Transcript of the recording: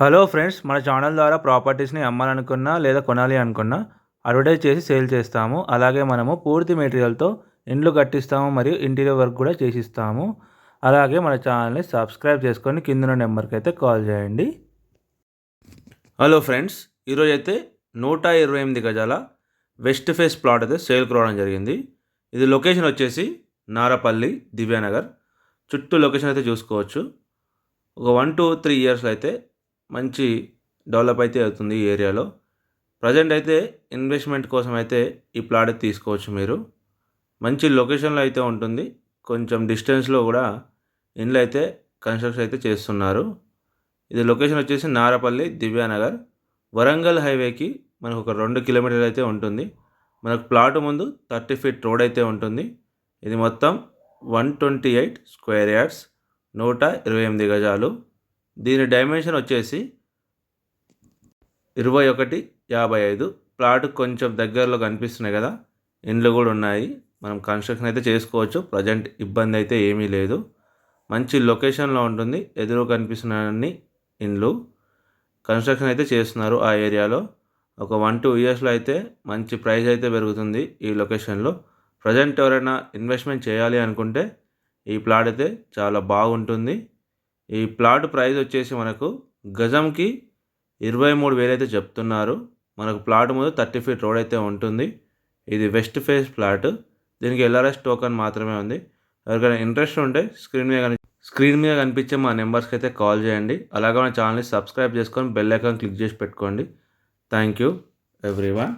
Hello friends మన channel ద్వారా ప్రాపర్టీస్ని అమ్మాలనుకున్నా లేదా కొనాలి అనుకున్నా అడ్వర్టైజ్ చేసి సేల్ చేస్తాము. అలాగే మనము పూర్తి మెటీరియల్తో ఇండ్లు కట్టిస్తాము మరియు ఇంటీరియర్ వర్క్ కూడా చేసిస్తాము. అలాగే మన ఛానల్ని సబ్స్క్రైబ్ చేసుకొని కింద నెంబర్కి అయితే కాల్ చేయండి. హలో ఫ్రెండ్స్ ఈరోజు అయితే నూట ఇరవై ఎనిమిది గజాల వెస్ట్ ఫేస్ ప్లాట్ అయితే సేల్కి రావడం జరిగింది. ఇది లొకేషన్ వచ్చేసి నారపల్లి దివ్యానగర్. చుట్టూ లొకేషన్ అయితే చూసుకోవచ్చు. ఒక వన్ టూ త్రీ ఇయర్స్లో అయితే మంచి డెవలప్ అయితే అవుతుంది ఈ ఏరియాలో. ప్రజెంట్ అయితే ఇన్వెస్ట్మెంట్ కోసం అయితే ఈ ప్లాట్ తీసుకోవచ్చు మీరు. మంచి లొకేషన్లో అయితే ఉంటుంది. కొంచెం డిస్టెన్స్లో కూడా ఇండ్లు అయితే కన్స్ట్రక్షన్ అయితే చేస్తున్నారు. ఇది లొకేషన్ వచ్చేసి నారపల్లి దివ్యానగర్. వరంగల్ హైవేకి మనకు ఒక రెండు కిలోమీటర్లు అయితే ఉంటుంది. మనకు ప్లాట్ ముందు థర్టీ ఫీట్ రోడ్ అయితే ఉంటుంది. ఇది మొత్తం one twenty eight square yards నూట ఇరవై ఎనిమిది గజాలు. దీని డైమెన్షన్ వచ్చేసి ఇరవై ఒకటి యాభై ఐదు. ప్లాట్ కొంచెం దగ్గరలో కనిపిస్తున్నాయి కదా. ఇండ్లు కూడా ఉన్నాయి. మనం కన్స్ట్రక్షన్ అయితే చేసుకోవచ్చు. ప్రజెంట్ ఇబ్బంది అయితే ఏమీ లేదు. మంచి లొకేషన్లో ఉంటుంది. ఎదురు కనిపిస్తున్న ఇండ్లు. కన్స్ట్రక్షన్ అయితే చేస్తున్నారు ఆ ఏరియాలో. ఒక వన్ టూ ఇయర్స్లో అయితే మంచి ప్రైస్ అయితే పెరుగుతుంది ఈ లొకేషన్లో. ప్రజెంట్ ఎవరైనా ఇన్వెస్ట్మెంట్ చేయాలి అనుకుంటే ఈ ప్లాట్ అయితే చాలా బాగుంటుంది. ఈ ప్లాట్ ప్రైస్ వచ్చేసి మనకు గజంకి ఇరవై మూడు వేలు అయితే చెప్తున్నారు. మనకు ప్లాట్ ముందు థర్టీ ఫీట్ రోడ్ అయితే ఉంటుంది. ఇది వెస్ట్ ఫేస్ ప్లాట్. దీనికి ఎల్ఆర్ఎస్ టోకన్ మాత్రమే ఉంది. ఎవరికైనా ఇంట్రెస్ట్ ఉంటే స్క్రీన్ మీద స్క్రీన్ మీద కనిపించే మా నెంబర్స్కి అయితే కాల్ చేయండి. అలాగే మన ఛానల్ని సబ్స్క్రైబ్ చేసుకొని బెల్ ఐకాన్ క్లిక్ చేసి పెట్టుకోండి. Thank you everyone.